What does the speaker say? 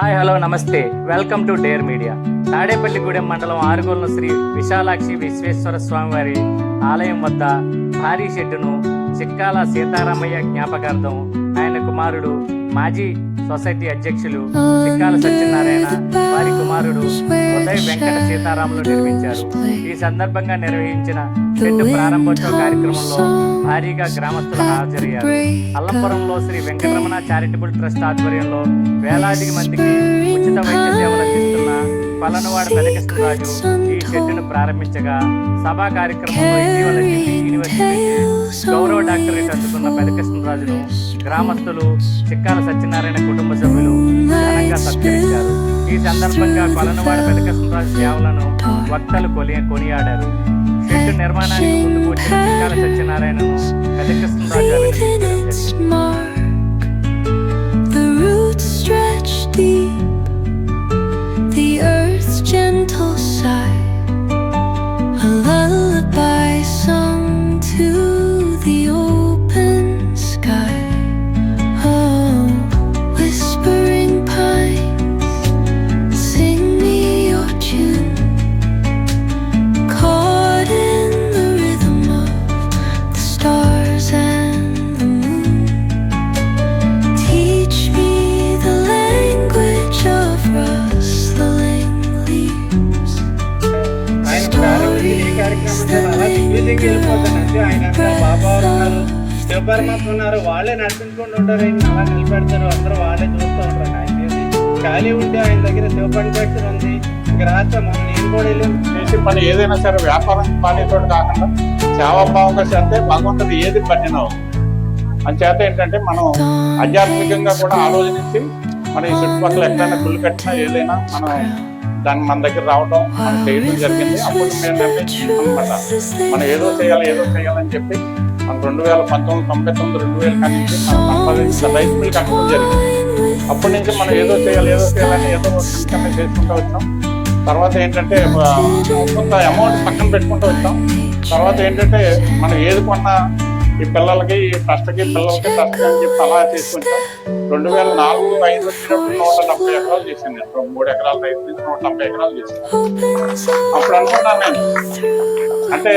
Hi hello నమస్తే. Welcome to Dare media. Tadepalligudem మండలం ఆరుగోలను శ్రీ విశాలాక్షి విశ్వేశ్వర స్వామివారి ఆలయం వద్ద భారీ షెడ్డును చిక్కాల సీతారామయ్య జ్ఞాపకార్థం ఆయన కుమారుడు మాజీ సొసైటీ అధ్యక్షులు చిక్కాల సత్యనారాయణ వారి కుమారుడు ఉదయ్ వెంకట సీతారాములు నిర్మించారు. ఈ సందర్భంగా నిర్వహించిన చెట్టు ప్రారంభోత్సవ కార్యక్రమంలో భారీగా గ్రామస్తులు హాజరయ్యారు. అల్లంపురంలో శ్రీ వెంకటరమణ చారిటబుల్ ట్రస్ట్ ఆధ్వర్యంలో వేలాది మందికి ఉచిత వైద్య సేవలు అందిస్తున్న పలనవాడ పెదకృష్ణరాజు ఈ షెడ్డును ప్రారంభించగా సభా కార్యక్రమంలో ఇటీవల యూనివర్సిటీ గౌరవ డాక్టరేట్ అందుకున్న పెదకృష్ణరాజును గ్రామస్తులు చిక్కాల సత్యనారాయణ కుటుంబ సభ్యులు ఘనంగా సత్కరించారు. ఈ సందర్భంగా కొలనవాడ పెదకృష్ణరాజు సేవలను వక్తలు కొలి కొనియాడారు. షెడ్డు నిర్మాణానికి ముందుకు వచ్చిన చిక్కాల సత్యనారాయణను వెలక సుందరాజు కార్యక్రమం వెళ్ళిపోతానంటే ఆయన అక్కడ ఉన్నారు. శివపరమాత్మ ఉన్నారు వాళ్ళే నడిపించుకుంటూ ఉంటారు. ఆయన అలా నిలబెడతారు. అందరూ వాళ్ళే చూస్తూ ఉంటారు. ఆయన ఖాళీ ఉంటే ఆయన దగ్గర శివపని పెట్టి ఉంది. ఇంక రాష్ట్రం మనం నేను కూడా వెళ్ళి చేసే పని ఏదైనా సరే వ్యాపారం పాలేతోటి కాకుండా సేవాభావంగా చేస్తే భగవంతుడు ఏది పట్టినా అంచేత ఏంటంటే మనం ఆధ్యాత్మికంగా కూడా ఆలోచించి మన ఈ చుట్టుపక్కల ఎక్కడైనా గుళ్ళు కట్టినా ఏదైనా మనం దాన్ని మన దగ్గర రావడం మనం చేయడం జరిగింది. అప్పుడు మేము అనమాట మనం ఏదో చేయాలి ఏదో చేయాలని చెప్పి మనం రెండు వేల పంతొమ్మిది తొంభై తొమ్మిది రెండు వేల కానీ మనం సంపాదించిన రైస్ మిల్ కట్టడం జరిగింది. అప్పటి నుంచి మనం ఏదో చేయాలి ఏదో చేయాలని ఏదో చిన్న చేసుకుంటూ వచ్చాం. తర్వాత ఏంటంటే కొంత అమౌంట్ పక్కన పెట్టుకుంటూ వచ్చాం. తర్వాత ఏంటంటే మనం ఏది కొన్నా ఈ పిల్లలకి ట్రస్ట్కి పిల్లలకి ట్రస్ట్ అని చెప్పి అలా చేసుకుంటాం రెండు వేల నాలుగు ఐదు వచ్చినప్పుడు నూట డెబ్బై ఎకరాలు చేసింది. నేను. మూడు ఎకరాలు రైతు నుంచి నూట డెబ్బై ఎకరాలు చేసింది. అప్పుడు అనుకున్నాను నేను. అంటే